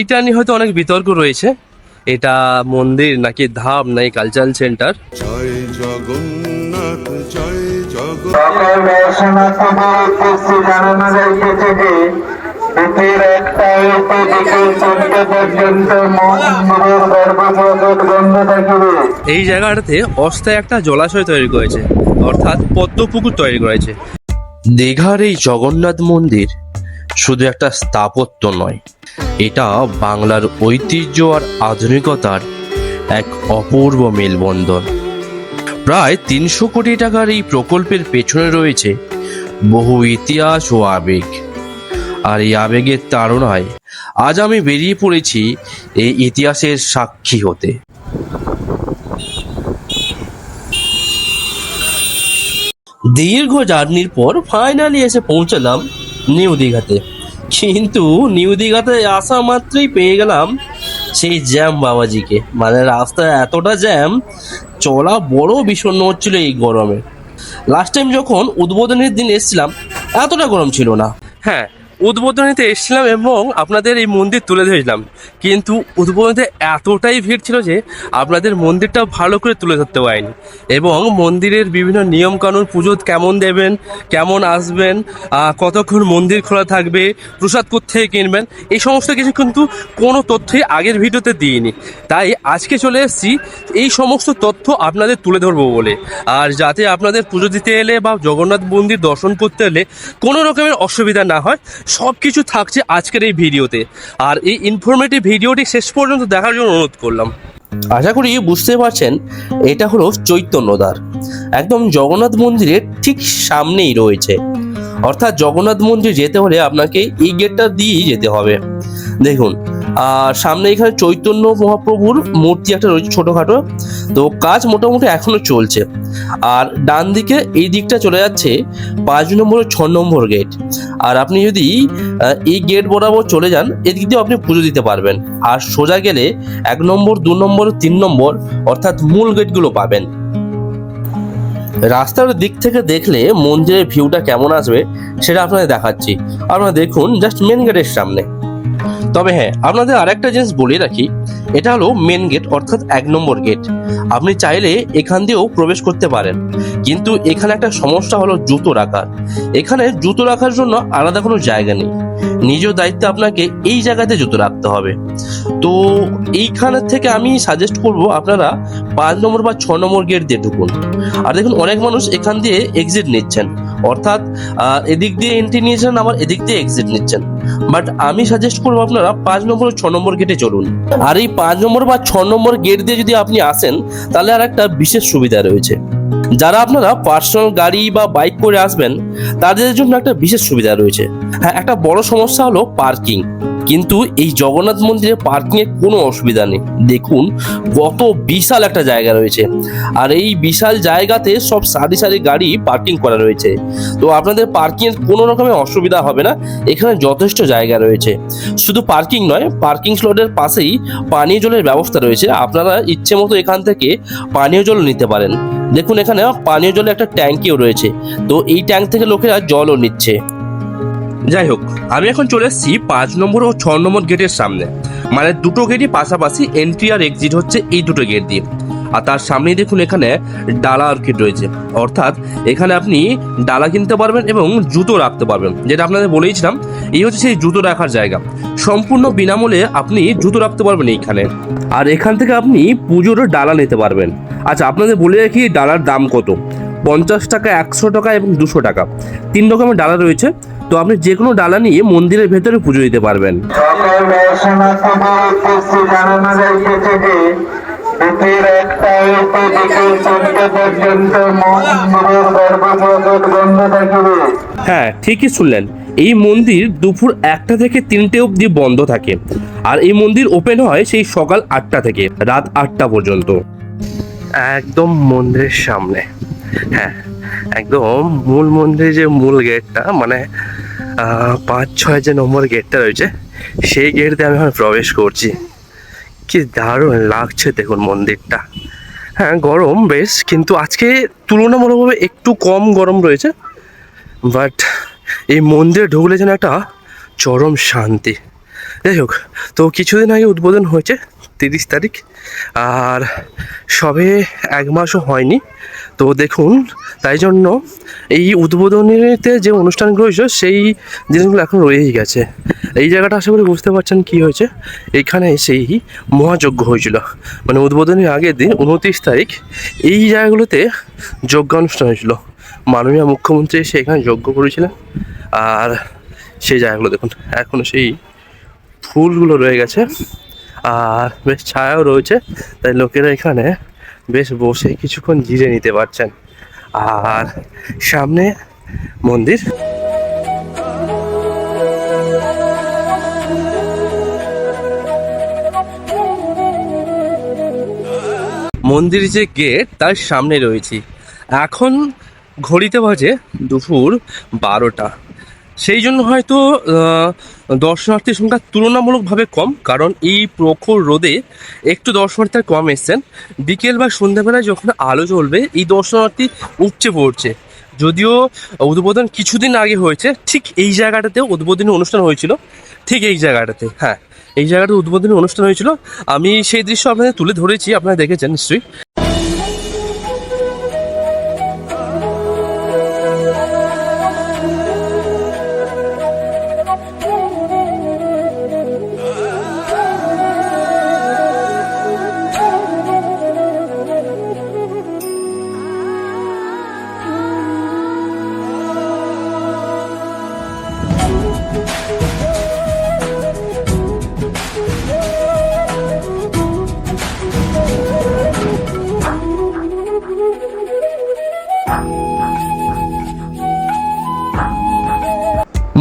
এটা নিয়ে হয়তো অনেক বিতর্ক রয়েছে। এটা মন্দির নাকি ধাম নাকি কালচারাল সেন্টার জয় জগন্নাথ জয় জগন্নাথ। একটা পর্যন্ত মন্দিরের বন্ধ থাকিবে। এই জায়গাটাতে অস্থায়ী একটা জলাশয় তৈরি করেছে অর্থাৎ পদ্মপুকুর তৈরি করেছে। দীঘার এই জগন্নাথ মন্দির শুধু একটা স্থাপত্য নয় এটা বাংলার ঐতিহ্য আর আধুনিকতার এক অপূর্ব মেলবন্ধন। প্রায় তিনশো কোটি টাকার এই প্রকল্পের পেছনে রয়েছে বহু ইতিহাস ও আবেগ। আর এই আবেগের তাড়নায় আজ আমি বেরিয়ে পড়েছি এই ইতিহাসের সাক্ষী হতে। দীর্ঘ জার্নির পর ফাইনালি এসে পৌঁছালাম নিউ দীঘাতে। কিন্তু নিউ দিঘাতে আসা মাত্রই পেয়ে গেলাম সেই জ্যাম বাবাজিকে। মানে রাস্তায় এতটা জ্যাম, চলা বড় বিষণ্ণ হচ্ছিল এই গরমে। লাস্ট টাইম যখন উদ্বোধনের দিন এসছিলাম, এতটা গরম ছিল না। হ্যাঁ উদ্বোধনীতে এসেছিলাম এবং আপনাদের এই মন্দির তুলে ধরেছিলাম কিন্তু উদ্বোধনীতে এতটাই ভিড় ছিল যে আপনাদের মন্দিরটা ভালো করে তুলে ধরতে পারিনি। এবং মন্দিরের বিভিন্ন নিয়ম কানুন পুজো কেমন দেবেন, কেমন আসবেন কতক্ষণ মন্দির খোলা থাকবে, প্রসাদ কোথেকে কিনবেন, এই সমস্ত কিছু কিন্তু কোনো তথ্যই আগের ভিডিওতে দিইনি। তাই আজকে চলে এসেছি, এই সমস্ত তথ্য আপনাদের তুলে ধরবো বলে। আর যাতে আপনাদের পুজো দিতে এলে বা জগন্নাথ মন্দির দর্শন করতে এলে কোনো রকমের অসুবিধা না হয় সব কিছু থাকছে আজকের এই ভিডিওতে। আর এই ইনফরমেটিভ ভিডিওটি শেষ পর্যন্ত দেখার জন্য অনুরোধ করলাম। আশা করি বুঝতে পারছেন, এটা হলো চৈতন্যদ্বার। একদম জগন্নাথ মন্দিরের ঠিক সামনেই রয়েছে। অর্থাৎ জগন্নাথ মন্দির যেতে হলে আপনাকে এই গেটটা দিয়েই যেতে হবে। দেখুন, আর সামনে এখানে চৈতন্য মহাপ্রভুর মূর্তি একটা রয়েছে ছোটোখাটো। তো কাজ মোটামুটি এখনও চলছে। আর ডান দিকে এই দিকটা চলে যাচ্ছে পাঁচ নম্বর ছ নম্বর গেট। আর আপনি যদি এই গেট বরাবর চলে যান, এদিক দিয়েও আপনি পুজো দিতে পারবেন। আর সোজা গেলে এক নম্বর, দু নম্বর, তিন নম্বর, অর্থাৎ মূল গেটগুলো পাবেন। রাস্তার দিক থেকে দেখলে মন্দিরের ভিউটা কেমন আসবে, সেটা আপনাদের দেখাচ্ছি। আপনারা দেখুন জাস্ট মেন গেটের সামনে। তবে হ্যাঁ আপনাদের আরেকটা জিনিস বলে রাখি, এটা হলো মেন গেট অর্থাৎ এক নম্বর গেট আপনি চাইলে এখান দিয়েও প্রবেশ করতে পারেন। কিন্তু এখানে একটা সমস্যা হলো জুতো রাখার। এখানে জুতো রাখার জন্য আলাদা কোনো জায়গা নেই। নিজ দায়িত্বে আপনাকে এই জায়গাতে জুতো রাখতে হবে। তো এইখানের থেকে আমি সাজেস্ট করব আপনারা পাঁচ নম্বর বা ছ নম্বর গেট দিয়ে ঢুকুন। আর দেখুন, অনেক মানুষ এখান দিয়ে এক্সিট নিচ্ছেন। অর্থাৎ এদিক দিয়ে এন্ট্রি নিয়েছেন, আবার এদিক দিয়ে এক্সিট নিচ্ছেন। বাট আমি সাজেস্ট করব আপনারা পাঁচ নম্বর ছ নম্বর গেটে চলুন। আর এই পাঁচ নম্বর বা ছ নম্বর গেট দিয়ে যদি আপনি আসেন, তাহলে আর একটা বিশেষ সুবিধা রয়েছে। যারা আপনারা পার্সোনাল গাড়ি বা বাইক করে আসবেন, তাদের জন্য একটা বিশেষ সুবিধা রয়েছে। হ্যাঁ একটা বড় সমস্যা হলো পার্কিং কিন্তু এই জগন্নাথ মন্দিরে পার্কিং এর কোনো অসুবিধা নেই। দেখুন, কত বিশাল একটা জায়গা রয়েছে। আর এই বিশাল জায়গাতে সব সারি সারি গাড়ি পার্কিং করা রয়েছে। তো আপনাদের পার্কিং এর কোনো রকমের অসুবিধা হবে না। এখানে যথেষ্ট জায়গা রয়েছে। শুধু পার্কিং নয়, পার্কিং স্লটের পাশেই পানীয় জলের ব্যবস্থা রয়েছে। আপনারা ইচ্ছে মতো এখান থেকে পানীয় জল নিতে পারেন। দেখুন এখানে পানীয় জলের একটা ট্যাঙ্কিও রয়েছে। তো এই ট্যাঙ্ক থেকে লোকেরা জলও নিচ্ছে। যাই হোক আমি এখন চলে এসেছি পাঁচ নম্বর ও ছ নম্বর গেটের সামনে। মানে দুটো গেটই পাশাপাশি এন্ট্রি আর এক্সিট হচ্ছে এই দুটো গেট দিয়ে। আর তার সামনেই দেখুন এখানে ডালা অর্কিড রয়েছে। অর্থাৎ এখানে আপনি ডালা কিনতে পারবেন এবং জুতো রাখতে পারবেন। যেটা আপনাদের বলেইছিলাম, এই হচ্ছে সেই জুতো রাখার জায়গা। সম্পূর্ণ বিনামূল্যে আপনি জুতো রাখতে পারবেন এইখানে। আর এখান থেকে আপনি পুজোর ডালা নিতে পারবেন। আচ্ছা আপনাদের বলে রাখি ডালার দাম কত? পঞ্চাশ টাকা, একশো টাকা এবং দুশো টাকা। তিন রকমের ডালা রয়েছে। তো আপনি যে কোনো ডালা নিয়ে মন্দিরের ভেতরে পুজো দিতে পারবেন। একটা বিকেল চারটে পর্যন্ত মন্দিরের বন্ধ থাকিবে। হ্যাঁ ঠিকই শুনলেন। এই মন্দির দুপুর একটা থেকে তিনটে অবধি বন্ধ থাকে। আর এই মন্দির ওপেন হয় সেই সকাল আটটা থেকে রাত আটটা পর্যন্ত। একদম মন্দিরের সামনে। হ্যাঁ একদম মূল মন্দিরের যে মূল গেটটা মানে পাঁচ, ছয় যে নম্বর গেটটা রয়েছে, সেই গেট দিয়ে আমি এখন প্রবেশ করছি। কি দারুণ লাগছে দেখুন মন্দিরটা। হ্যাঁ গরম বেশ, কিন্তু আজকে তুলনামূলকভাবে একটু কম গরম রয়েছে বাট এই মন্দিরে ঢুকলে যেন একটা চরম শান্তি। যাই হোক, তো কিছুদিন আগে উদ্বোধন হয়েছে তিরিশ তারিখ, আর সবে এক মাসও হয়নি। তো দেখুন, তাই জন্য এই উদ্বোধনীতে যে অনুষ্ঠানগুলো হয়েছে, সেই জিনিসগুলো এখন রয়েই গেছে। এই জায়গাটা আশা করি বুঝতে পারছেন কি হয়েছে। এখানে সেই মহাযজ্ঞ হয়েছিল। মানে উদ্বোধনের আগের দিন, উনত্রিশ তারিখ, এই জায়গাগুলোতে যজ্ঞানুষ্ঠান হয়েছিল। মাননীয় মুখ্যমন্ত্রী এসে এখানে যজ্ঞ করেছিলেন। আর সেই জায়গাগুলো দেখুন এখনও সেই ফুলগুলো রয়ে গেছে। আর বেশ ছায়াও রয়েছে। তাই লোকেরা এখানে বেশ বসে কিছুক্ষণ জিরে নিতে পারছেন। আর সামনে মন্দির। মন্দির যে গেট, তার সামনে রয়েছি। এখন ঘড়িতে বাজে দুপুর বারোটা। সেই জন্য হয়তো দর্শনার্থীর সংখ্যা তুলনামূলকভাবে কম, কারণ এই প্রখর রোদে একটু দর্শনার্থী কম এসছেন। বিকেল বা সন্ধ্যাবেলায় যখন আলো জ্বলবে, এই দর্শনার্থী উপচে পড়ছে। যদিও উদ্বোধন কিছুদিন আগে হয়েছে, ঠিক এই জায়গাটাতেও উদ্বোধনী অনুষ্ঠান হয়েছিল। ঠিক এই জায়গাটাতে হ্যাঁ এই জায়গাটা উদ্বোধনী অনুষ্ঠান হয়েছিল। আমি সেই দৃশ্য আপনাদের তুলে ধরেছি, আপনারা দেখেছেন নিশ্চয়ই।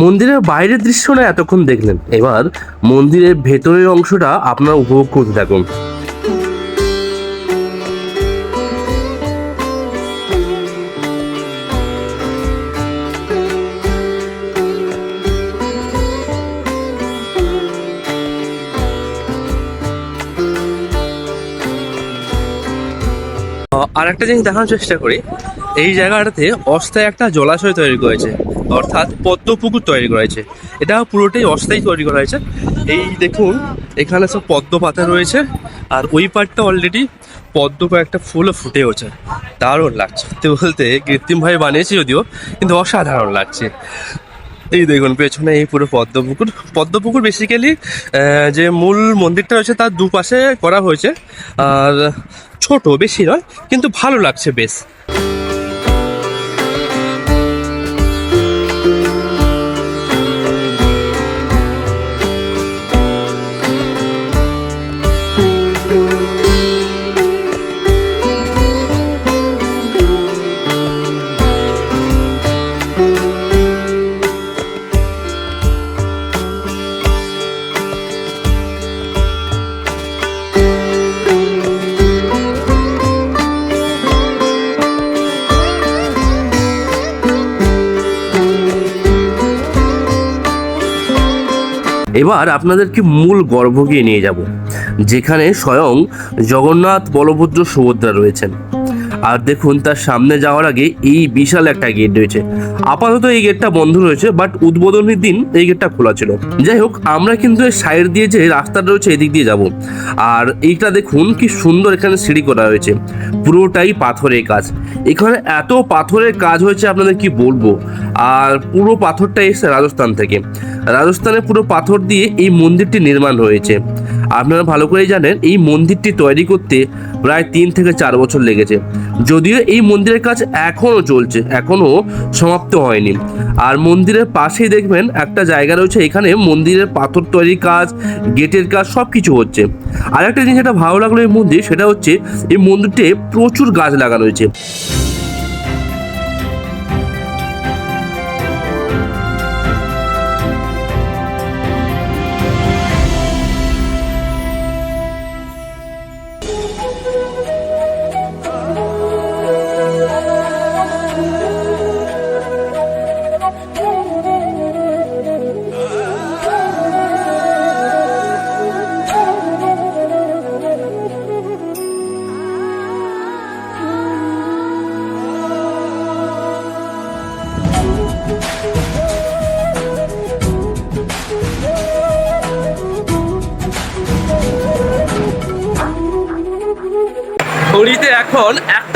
মন্দিরের বাইরের দৃশ্যটা এতক্ষণ দেখলেন। এবার মন্দিরের ভেতরের অংশটা আপনারা উপভোগ করতে থাকুন। আর একটা জিনিস দেখানোর চেষ্টা করি। এই জায়গাটাতে অস্থায়ী একটা জলাশয় তৈরি করেছে, অর্থাৎ পদ্ম পুকুর তৈরি করা হয়েছে এটা পুরোটাই অস্থায়ী তৈরি করা হয়েছে। এই দেখুন, এখানে সব পদ্ম পাতা রয়েছে, আর ওই পাটটা অলরেডি পদ্ম কয়েকটা ফুলও ফুটে হচ্ছে দারুণ লাগছে। সত্যি বলতে কৃত্রিমভাবে বানিয়েছি যদিও, কিন্তু অসাধারণ লাগছে। এই দেখুন, পেছনে এই পুরো পদ্মপুকুর। পদ্মপুকুর বেসিক্যালি যে মূল মন্দিরটা রয়েছে তার দুপাশে করা হয়েছে, আর ছোট বেশি নয়, কিন্তু ভালো লাগছে বেশ। এবার আপনাদেরকে মূল গর্ভগৃহে নিয়ে যাব, যেখানে স্বয়ং জগন্নাথ বলভদ্র সুভদ্রা রয়েছেন। আর দেখুন, তার সামনে যাওয়ার আগে এই বিশাল একটা গেট রয়েছে। আপাতত এই গেটটা বন্ধ রয়েছে বাট উদ্বোধনের দিন এই গেটটা খোলা ছিল। যাই হোক, আমরা কিন্তু এই সাইড দিয়ে যে রাস্তাটা রয়েছে, এদিক দিয়ে যাব। আর এইটা দেখুন, কি সুন্দর এখানে সিঁড়ি করা হয়েছে। পুরোটাই পাথরের কাজ। এখানে এত পাথরের কাজ হয়েছে, আপনাদের কি বলব? আর পুরো পাথরটা এসেছে রাজস্থান থেকে। রাজস্থানে পুরো পাথর দিয়ে এই মন্দিরটি নির্মাণ হয়েছে। আপনারা ভালো করেই জানেন, এই মন্দিরটি তৈরি করতে প্রায় তিন থেকে চার বছর লেগেছে। যদিও এই মন্দিরের কাজ এখনও চলছে এখনও সমাপ্ত হয়নি। আর মন্দিরের পাশেই দেখবেন একটা জায়গা রয়েছে, এখানে মন্দিরের পাথর তৈরির কাজ, গেটের কাজ সব কিছু হচ্ছে। আর একটা জিনিস যেটা ভালো লাগল এই মন্দির, সেটা হচ্ছে এই মন্দিরটি প্রচুর গাছ লাগানো হয়েছে।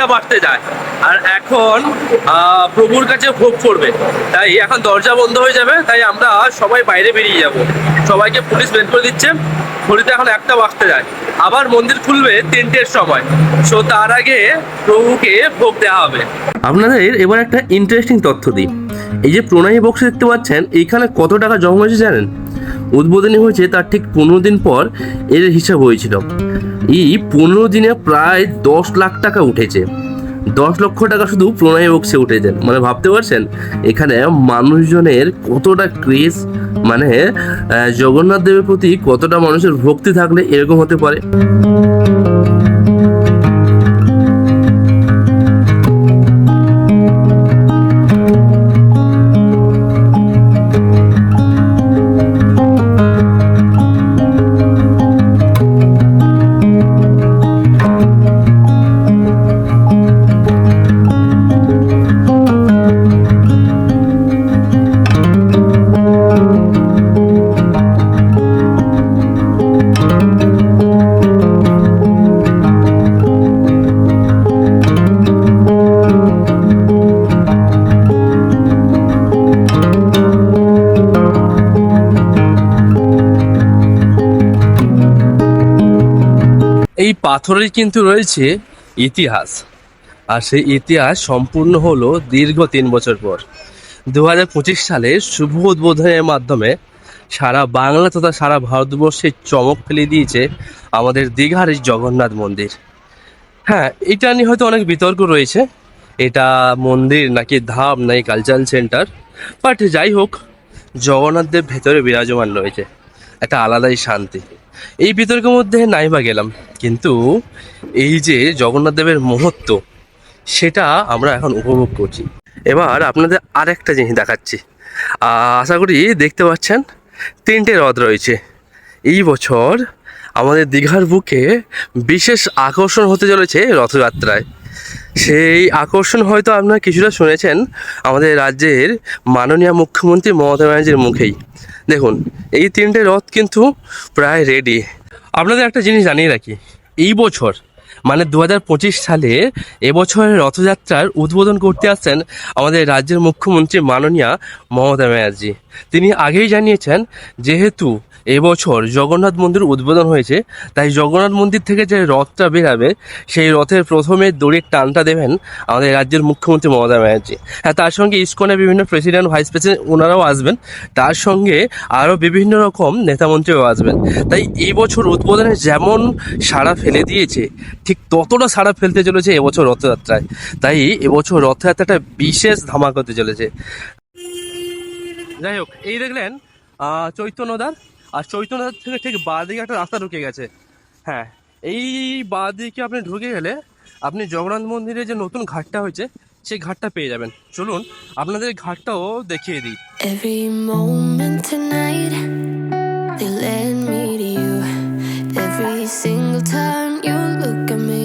একটা বাড়তে যায়। আর এখন প্রভুর কাছে ভোগ করবে। তাই এখন দরজা বন্ধ হয়ে যাবে, তাই আমরা সবাই বাইরে বেরিয়ে যাব। সবাইকে পুলিশ বের করে দিচ্ছে, ঘড়িতে এখন একটা বাজতে যায়। আবার মন্দির খুলবে তিনটের সময়। সো তার আগে প্রভুকে ভোগ দেওয়া হবে। আপনাদের এবার একটা ইন্টারেস্টিং তথ্য দিই। এই যে প্রণয়ী বক্স দেখতে পাচ্ছেন, এইখানে কত টাকা জমা হয়েছে জানেন? উদ্বোধনী হয়েছে তার ঠিক পনেরো দিন পর এর হিসাব হয়েছিল। এই পনেরো দিনে প্রায় দশ লাখ টাকা উঠেছে। দশ লক্ষ টাকা শুধু প্রণয় বক্সে উঠেছে। মানে ভাবতে পারছেন? এখানে মানুষজনের কতটা ক্রেজ মানে জগন্নাথ দেবের প্রতি কতটা মানুষের ভক্তি থাকলে এরকম হতে পারে? পাথরের কিন্তু রয়েছে ইতিহাস। আর সেই ইতিহাস সম্পূর্ণ হলো দীর্ঘ তিন বছর পর। দু হাজার পঁচিশ সালে শুভ উদ্বোধনের মাধ্যমে সারা বাংলা তথা সারা ভারতবর্ষে চমক ফেলে দিয়েছে আমাদের দীঘার এই জগন্নাথ মন্দির। হ্যাঁ এটা নিয়ে হয়তো অনেক বিতর্ক রয়েছে। এটা মন্দির নাকি ধাম নাকি কালচারাল সেন্টার বাট যাই হোক জগন্নাথ দেব ভেতরে বিরাজমান রয়েছে। একটা আলাদাই শান্তি। এই বিতর্কের মধ্যে নাই বা গেলাম। কিন্তু এই যে জগন্নাথ দেবের মহত্ব, সেটা আমরা এখন উপভোগ করছি। এবার আপনাদের আরেকটা জিনিস দেখাচ্ছি। আশা করি দেখতে পাচ্ছেন, তিনটে রথ রয়েছে। এই বছর আমাদের দীঘার বুকে বিশেষ আকর্ষণ হতে চলেছে রথযাত্রায়। সেই আকর্ষণ হয়তো আপনারা কিছুটা শুনেছেন আমাদের রাজ্যের মাননীয় মুখ্যমন্ত্রী মমতা ব্যানার্জির মুখেই। দেখুন, এই তিনটে রথ কিন্তু প্রায় রেডি আপনাদের একটা জিনিস জানিয়ে রাখি, এই বছর মানে দু হাজার পঁচিশ সালে এবছরের রথযাত্রার উদ্বোধন করতে আসছেন আমাদের রাজ্যের মুখ্যমন্ত্রী মাননীয়া মমতা ব্যানার্জি। তিনি আগেই জানিয়েছেন, যেহেতু এবছর জগন্নাথ মন্দির উদ্বোধন হয়েছে। তাই জগন্নাথ মন্দির থেকে যে রথটা বেরাবে, সেই রথের প্রথমে দড়ির টানটা দেবেন আমাদের রাজ্যের মুখ্যমন্ত্রী মমতা ব্যানার্জি। হ্যাঁ তার সঙ্গে ইসকনের বিভিন্ন প্রেসিডেন্ট, ভাইস প্রেসিডেন্ট ওনারাও আসবেন। তার সঙ্গে আরও বিভিন্ন রকম নেতামন্ত্রীও আসবেন। তাই এবছর উদ্বোধনে যেমন সাড়া ফেলে দিয়েছে, ঠিক ততটা সাড়া ফেলতে চলেছে এবছর রথযাত্রায়। তাই এবছর রথযাত্রাটা বিশেষ ধামাক হতে চলেছে। যাই হোক, এই দেখলেন চৈতন্যদার আর চৈতন্যনাথ থেকে ঠিক বাঁদিকে একটা রাস্তা ঢুকে গেছে। হ্যাঁ এই বাঁদিকে আপনি ঢুকে গেলে আপনি জগন্নাথ মন্দিরে যে নতুন ঘাটটা হয়েছে সেই ঘাটটা পেয়ে যাবেন। চলুন আপনাদের ঘাটটাও দেখিয়ে দিই। Every single time you look at me,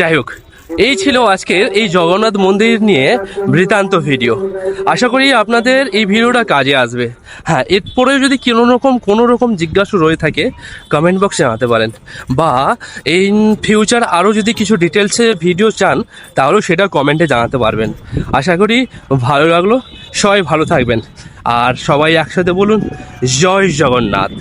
যাই হোক, এই ছিল আজকের এই জগন্নাথ মন্দির নিয়ে বৃত্তান্ত ভিডিও। আশা করি আপনাদের এই ভিডিওটা কাজে আসবে। হ্যাঁ এরপরেও যদি কোনো রকম কোনো রকম জিজ্ঞাসা রয়ে থাকে কমেন্ট বক্সে জানাতে পারেন। বা ইন ফিউচার আরও যদি কিছু ডিটেলসে ভিডিও চান, তাহলেও সেটা কমেন্টে জানাতে পারবেন। আশা করি ভালো লাগল। সবাই ভালো থাকবেন। আর সবাই একসাথে বলুন, জয় জগন্নাথ।